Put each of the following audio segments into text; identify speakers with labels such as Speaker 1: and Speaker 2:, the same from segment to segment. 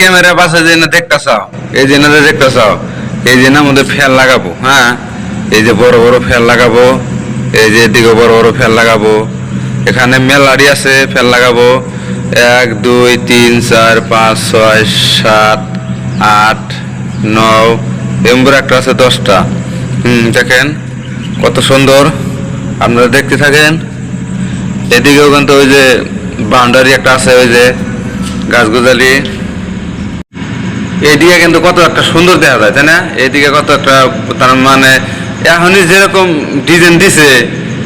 Speaker 1: camera পাশে যে না দেখতে চাও এই যে না দেখতে চাও এই যে না আমাদের ফ্যান লাগাবো হ্যাঁ এই যে বড় বড় ফ্যান লাগাবো এই যে এদিকে বড় বড় ফ্যান লাগাবো এখানে মেলারি আছে ফ্যান লাগাবো এক দুই তিন চার পাঁচ ছয় সাত আট নয় এম্বুর একটা আছে দশটা হুম দেখেন কত সুন্দর আপনারা দেখতে থাকেন এদিকেও কিন্তু ওই যে বাউন্ডারি একটা আছে ওই যে গাছগুজালি এদিকে কিন্তু কত একটা সুন্দর দেখা যায় তাই না এদিকে কত একটা তার মানে এখনই যেরকম ডিজাইন দিছে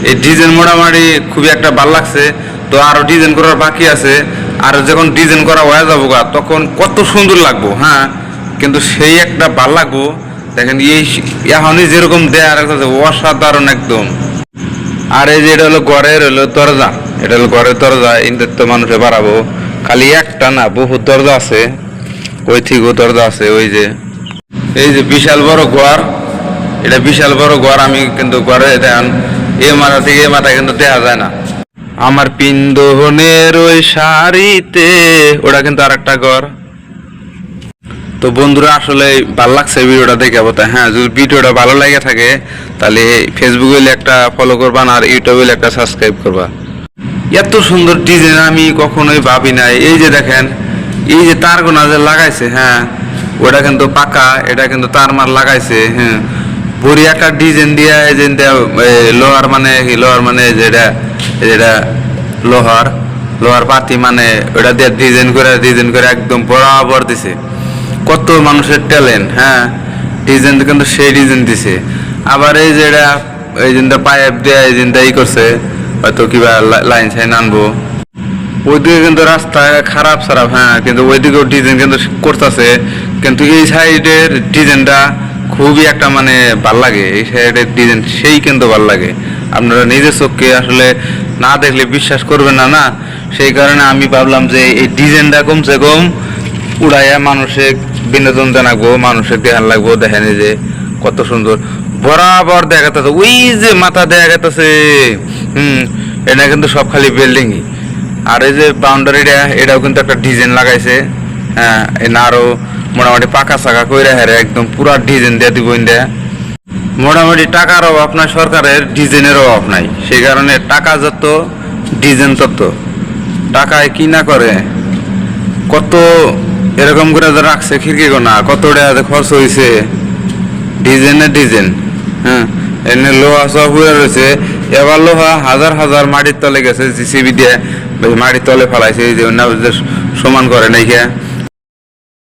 Speaker 1: এই ডিজাইন মোটামুটি খুবই একটা ভাল লাগছে তো আরও ডিজাইন করার বাকি আছে আর যখন ডিজাইন করা হয়ে যাবো গা তখন কত সুন্দর লাগবো হ্যাঁ কিন্তু সেই একটা ভাল লাগবো দেখেন এই এখনই যেরকম দেয়া রাখতেছে অসাধারণ একদম আর এই যে এটা হলো ঘরের হলো দরজা এটা হলো ঘরের দরজা ইন্টার তো মানুষে বাড়াবো খালি একটা না বহু দরজা আছে ওই থেকে দরজা আছে ওই যে এই যে বিশাল বড় ঘর এটা বিশাল বড় ঘর আমি কিন্তু ঘরে দেন এ মাথা থেকে এ মাথা কিন্তু দেখা যায় না আমার পিন্দনের ওই শাড়িতে ওটা কিন্তু আর একটা ঘর তো বন্ধুরা আসলে ভালো লাগছে ভিডিওটা দেখে বলতে হ্যাঁ যদি ভিডিওটা ভালো লাগে থাকে তাহলে ফেসবুকে একটা ফলো করবা আর ইউটিউবে একটা সাবস্ক্রাইব করবা এত সুন্দর ডিজাইন আমি কখনোই ভাবি নাই এই যে দেখেন এই যে তার গোনা যে লাগাইছে হ্যাঁ ওটা কিন্তু পাকা এটা কিন্তু তার মার লাগাইছে হ্যাঁ বড়ি একটা ডিজাইন দিয়া এই যে লোহার মানে লোহার মানে যেটা যেটা লোহার লোহার পাতি মানে ওটা দিয়ে ডিজাইন করে ডিজাইন করে একদম বরাবর দিছে কত মানুষের ট্যালেন্ট হ্যাঁ ডিজাইন কিন্তু সেই ডিজাইন দিছে আবার এই যেটা এই জিনটা পাইপ দিয়ে এই জিনটা ই করছে হয়তো কিবা লাইন সাইন আনবো ওইদিকে কিন্তু রাস্তা খারাপ সারাপ হ্যাঁ কিন্তু ওইদিকেও ডিজাইন কিন্তু করতেছে কিন্তু এই সাইডের ডিজাইনটা খুবই একটা মানে ভাল লাগে এই সাইডের ডিজাইন সেই কিন্তু ভাল লাগে আপনারা নিজের চোখকে আসলে না দেখলে বিশ্বাস করবেন না না সেই কারণে আমি ভাবলাম যে এই ডিজাইনটা কমসে কম উড়াইয়া মানুষের বিনোদন জানাবো মানুষের দেখান লাগবো দেখেন যে কত সুন্দর বরাবর দেখা যাচ্ছে ওই যে মাথা দেখা যাচ্ছে হুম এটা কিন্তু সব খালি বিল্ডিংই আর এই যে বাউন্ডারিটা এটাও কিন্তু একটা ডিজাইন লাগাইছে হ্যাঁ আরও মোটামুটি পাকা চাকা কইরা হেরে একদম পুরা ডিজাইন দিয়ে দিব দেয়া মোটামুটি টাকার অভাব নাই সরকারের ডিজাইনের অভাব নাই সেই কারণে টাকা যত ডিজাইন তত টাকায় কি না করে কত এরকম করে রাখছে খিড়কি গোনা কত টাকা খরচ হয়েছে ডিজাইনে ডিজাইন হ্যাঁ এনে লোহা সব হয়ে রয়েছে এবার লোহা হাজার হাজার মাটির তলে গেছে জিসিবি দিয়ে মাটির তলে ফেলাইছে এই যে সমান করে নাই